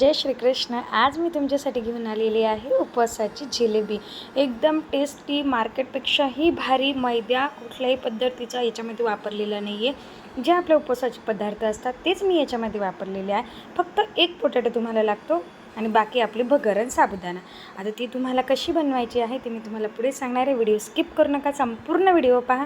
जय श्रीकृष्ण. आज मी तुमच्यासाठी घेऊन आलेली आहे उपवासाची जिलेबी. एकदम टेस्टी मार्केटपेक्षाही भारी मैद्या कुठल्याही पद्धतीचा याच्यामध्ये वापरलेला नाही आहे जे आपल्या उपवासाचे पदार्थ असतात तेच मी याच्यामध्ये वापरलेले आहे. फक्त एक पोटॅटो तुम्हाला लागतो आणि बाकी आपली भगरण साबुदाणा. आता ती तुम्हाला कशी बनवायची आहे ते मी तुम्हाला पुढे सांगणार आहे. व्हिडिओ स्किप करू नका. संपूर्ण व्हिडिओ पहा.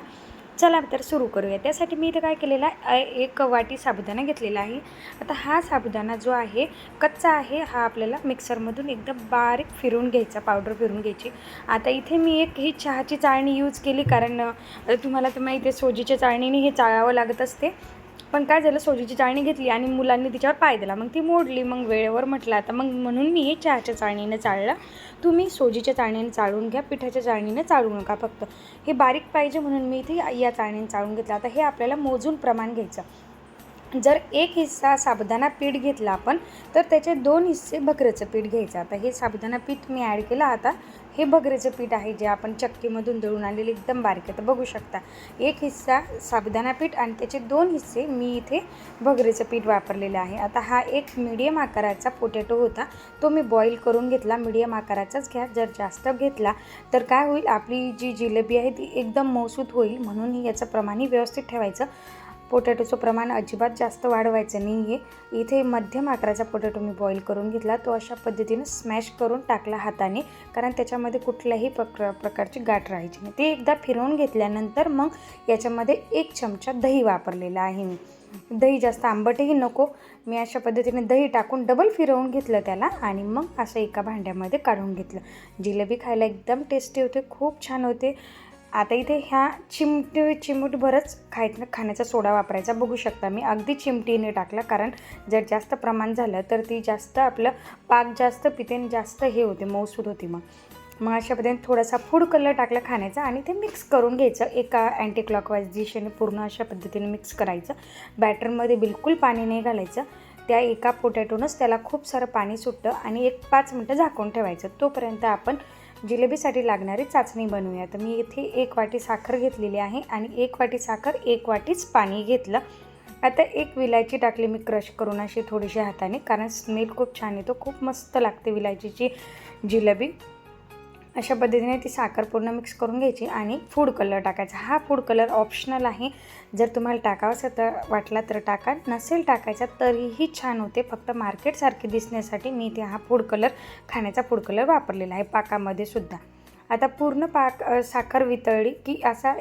चला तर सुरू करूया. त्यासाठी मी इथं काय केलेलं आहे एक वाटी साबुदाणा घेतलेला आहे. आता हा साबुदाणा जो आहे कच्चा आहे हा आपल्याला मिक्सरमधून एकदम बारीक फिरून घ्यायचा पावडर फिरून घ्यायची. आता इथे मी एक ही चहाची चाळणी यूज केली कारण तुम्हाला तर माहिती आहे सोजीच्या चाळणीने हे चाळावं लागत असते. पण काय झालं सोजीची चाळणी घेतली आणि मुलांनी तिच्यावर पाय दिला. मग ती मोडली मग वेळेवर म्हटलं आता मग म्हणून मी हे चहाच्या चाळणीने चाळलं. तुम्ही सोजीच्या चाळणीने चाळून घ्या पिठाच्या चाळणीने चाळू नका फक्त. हे बारीक पाहिजे म्हणून मी इथे या चाळणीने चाळून घेतलं. आता हे आपल्याला मोजून प्रमाण घ्यायचं. जर एक हिस्सा साबुदाणा पीठ घेतला आपण तर त्याचे दोन हिस्से भगरेचं पीठ घ्यायचं. आता हे साबुदाणा पीठ मी ॲड केलं. आता हे भगरेचं पीठ आहे जे आपण चक्कीमधून दळून आलेले एकदम बारीक आहे. तर बघू शकता एक हिस्सा साबुदाणा पीठ आणि त्याचे दोन हिस्से मी इथे भगरेचं पीठ वापरलेलं आहे. आता हा एक मीडियम आकाराचा पोटॅटो होता. तो मी बॉईल करून घेतला. मीडियम आकाराचाच घ्या. जर जास्त घेतला तर काय होईल? आपली जी जिलेबी आहे ती एकदम मौसूत होईल. म्हणून याचं प्रमाणही व्यवस्थित ठेवायचं. पोटॅटोचं प्रमाण अजिबात जास्त वाढवायचं नाही आहे इथे मध्यम आकाराचा पोटॅटो मी बॉईल करून घेतला. तो अशा पद्धतीनं स्मॅश करून टाकला हाताने कारण त्याच्यामध्ये कुठल्याही प्रक प्रकारची गाठ राहायची नाही. ते एकदा फिरवून घेतल्यानंतर मग याच्यामध्ये एक चमचा दही वापरलेला आहे मी. दही जास्त आंबटही नको. मी अशा पद्धतीने दही टाकून डबल फिरवून घेतलं त्याला आणि मग असं एका भांड्यामध्ये काढून घेतलं. जिलेबी खायला एकदम टेस्टी होते खूप छान होते. आता इथे ह्या चिमट चिमूटभरच खाय खाण्याचा सोडा वापरायचा. बघू शकता मी अगदी चिमटीने टाकला कारण जर जास्त प्रमाण झालं तर ती जास्त आपलं पाक जास्त पिते जास्त हे होते मऊसूद होती मग. मग अशा पद्धतीने थोडासा फूड कलर टाकला खाण्याचा आणि ते मिक्स करून घ्यायचं. एका अँटी क्लॉकवाईज दिशेने पूर्ण अशा पद्धतीने मिक्स करायचं. बॅटरमध्ये बिलकुल पाणी नाही घालायचं. त्या एका पोटॅटोनंच त्याला खूप सारं पाणी सुटतं आणि एक पाच मिनटं झाकून ठेवायचं. तोपर्यंत आपण जिलेबीसाठी लागणारी चाचणी बनवूया. तर मी इथे एक वाटी साखर घेतलेली आहे आणि एक वाटी साखर एक वाटीच पाणी घेतलं. आता एक विलायची टाकली मी क्रश करून अशी थोडीशी हाताने कारण स्मेल खूप छान येतो खूप मस्त लागते विलायचीची जिलेबी. अशा पद्धतीने ती साखर पूर्ण मिक्स करून घ्यायची आणि फूड कलर टाकायचा. हा फूड कलर ऑप्शनल आहे. जर तुम्हाला टाकावासा तर वाटला तर टाका. नसेल टाकायचा तरीही छान होते. फक्त मार्केटसारखे दिसण्यासाठी मी इथे हा फूड कलर खाण्याचा फूड कलर वापरलेला आहे. पाकामध्ये सुद्धा. आता पूर्ण पाक साखर वितळली की असा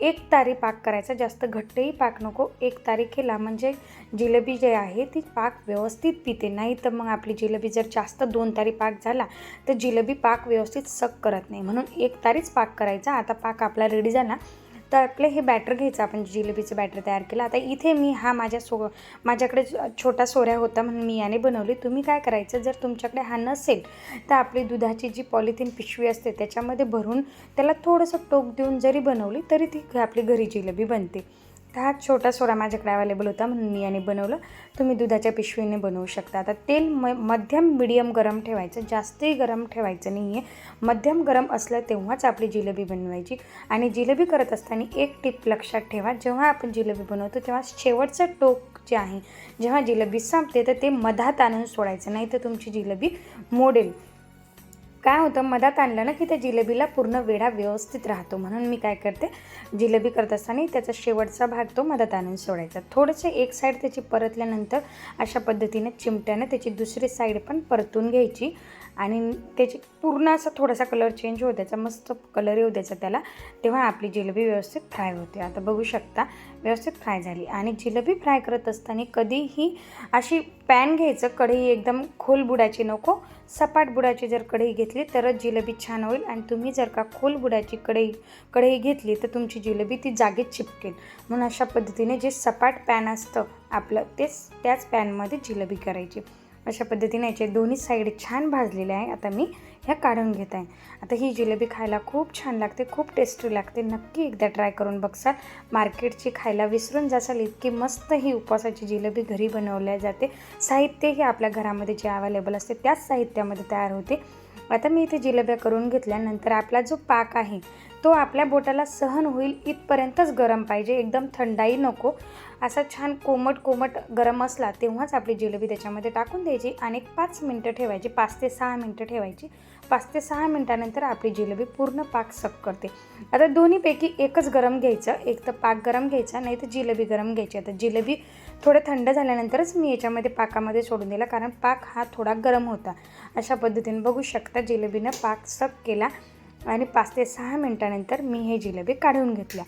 एक तारी पाक करायचा. जास्त घट्टही पाक नको. एक तारी केला म्हणजे जिलेबी जे आहे ती पाक व्यवस्थित पिते. नाही तर मग आपली जिलेबी जर जास्त दोन तारी पाक झाला तर जिलेबी पाक व्यवस्थित सक करत नाही. म्हणून एक तारीच पाक करायचा. आता पाक आपला रेडी झाला. तर आपलं हे बॅटर घ्यायचं आपण जिलेबीचं बॅटर तयार केलं. आता इथे मी हा माझ्या सो माझ्याकडे छोटा सोऱ्या होता म्हणून मी याने बनवली. तुम्ही काय करायचं जर तुमच्याकडे हा नसेल तर आपली दुधाची जी पॉलिथिन पिशवी असते त्याच्यामध्ये भरून त्याला थोडंसं टोक देऊन जरी बनवली तरी ती आपली घरी जिलेबी बनते. तर हा छोटा सोरा माझ्याकडे अवेलेबल होता म्हणून मी याने बनवलं. तुम्ही दुधाच्या पिशवीने बनवू शकता. आता तेल म मध्यम मिडियम गरम ठेवायचं. जास्तही गरम ठेवायचं नाही आहे मध्यम गरम असलं तेव्हाच आपली जिलेबी बनवायची. आणि जिलेबी करत असताना एक टिप लक्षात ठेवा. जेव्हा आपण जिलेबी बनवतो तेव्हा शेवटचं टोक जे आहे जेव्हा जिलेबी संपते तर ते मधात आणून सोडायचं. नाही तर तुमची जिलेबी मोडेल. काय होतं मधात आणलं ना की त्या जिलेबीला पूर्ण वेढा व्यवस्थित राहतो म्हणून मी काय करते जिलेबी करत असताना त्याचा शेवटचा भाग तो मधात आणून सोडायचा. थोडंसं एक साईड त्याची परतल्यानंतर अशा पद्धतीने चिमट्यानं त्याची दुसरी साईड पण परतून घ्यायची. आणि त्याची पूर्ण असा थोडासा कलर चेंज होऊ द्यायचा मस्त कलर येऊ द्यायचा त्याला. तेव्हा आपली जिलेबी व्यवस्थित फ्राय होते. आता बघू शकता व्यवस्थित फ्राय झाली. आणि जिलेबी फ्राय करत असताना कधीही अशी पॅन घ्यायचं कढई एकदम खोल बुडाची नको. सपाट बुडाची जर कढई घेतली तरच जिलेबी छान होईल. आणि तुम्ही जर का खोल बुडाची कढई कढई घेतली तर तुमची जिलेबी ती जागेत चिपकेल. म्हणून अशा पद्धतीने जे सपाट पॅन असतं आपलं तेच त्याच पॅनमध्ये जिलेबी करायची. अशा पद्धतीने याचे दोन्ही साईड छान भाजलेले आहे. आता मी ह्या काढून घेत आहे. आता ही जिलेबी खायला खूप छान लागते खूप टेस्टी लागते. नक्की एकदा ट्राय करून बघसाल मार्केटची खायला विसरून जासाल इतकी मस्त ही उपवासाची जिलेबी घरी बनवल्या जाते. साहित्यही आपल्या घरामध्ये जे अवेलेबल असते त्याच साहित्यामध्ये तयार होते. आता मी इथे जिलेब्या करून घेतल्यानंतर आपला जो पाक आहे तो आपल्या बोटाला सहन होईल इथपर्यंतच गरम पाहिजे. एकदम थंडाई नको. असा छान कोमट कोमट गरम असला तेव्हाच आपली जिलेबी त्याच्यामध्ये टाकून द्यायची आणि एक पाच मिनटं ठेवायची. पाच ते सहा मिनटं ठेवायची. पाच ते सहा मिनटानंतर आपली जिलेबी पूर्ण पाक सक करते. आता दोन्हीपैकी एकच गरम घ्यायचं. एक तर पाक गरम घ्यायचा नाही तर जिलेबी गरम घ्यायची. आता जिलेबी थोडं थंड झाल्यानंतरच मी याच्यामध्ये पाकामध्ये सोडून दिला कारण पाक हा थोडा गरम होता. अशा पद्धतीने बघू शकता जिलेबीनं पाक सक केला. आणि पाच ते सहा मिनटानंतर मी हे जिलेबी काढून घेतल्या.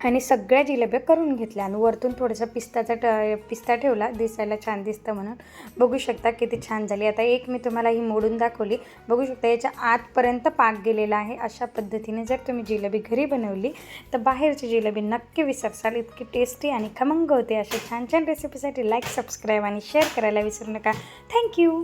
आणि सगळ्या जिलेब्या करून घेतल्या आणि वरतून थोडासा पिस्ताचा ट पिस्ता ठेवला. दिसायला छान दिसतं म्हणून. बघू शकता किती छान झाली. आता एक मी तुम्हाला ही मोडून दाखवली. बघू शकता याच्या आतपर्यंत पाक गेलेला आहे. अशा पद्धतीने जर तुम्ही जिलेबी घरी बनवली तर बाहेरची जिलेबी नक्की विसरसाल. इतकी टेस्टी आणि खमंग होते अशा छान छान रेसिपीसाठी लाईक सबस्क्राईब आणि शेअर करायला विसरू नका. थँक्यू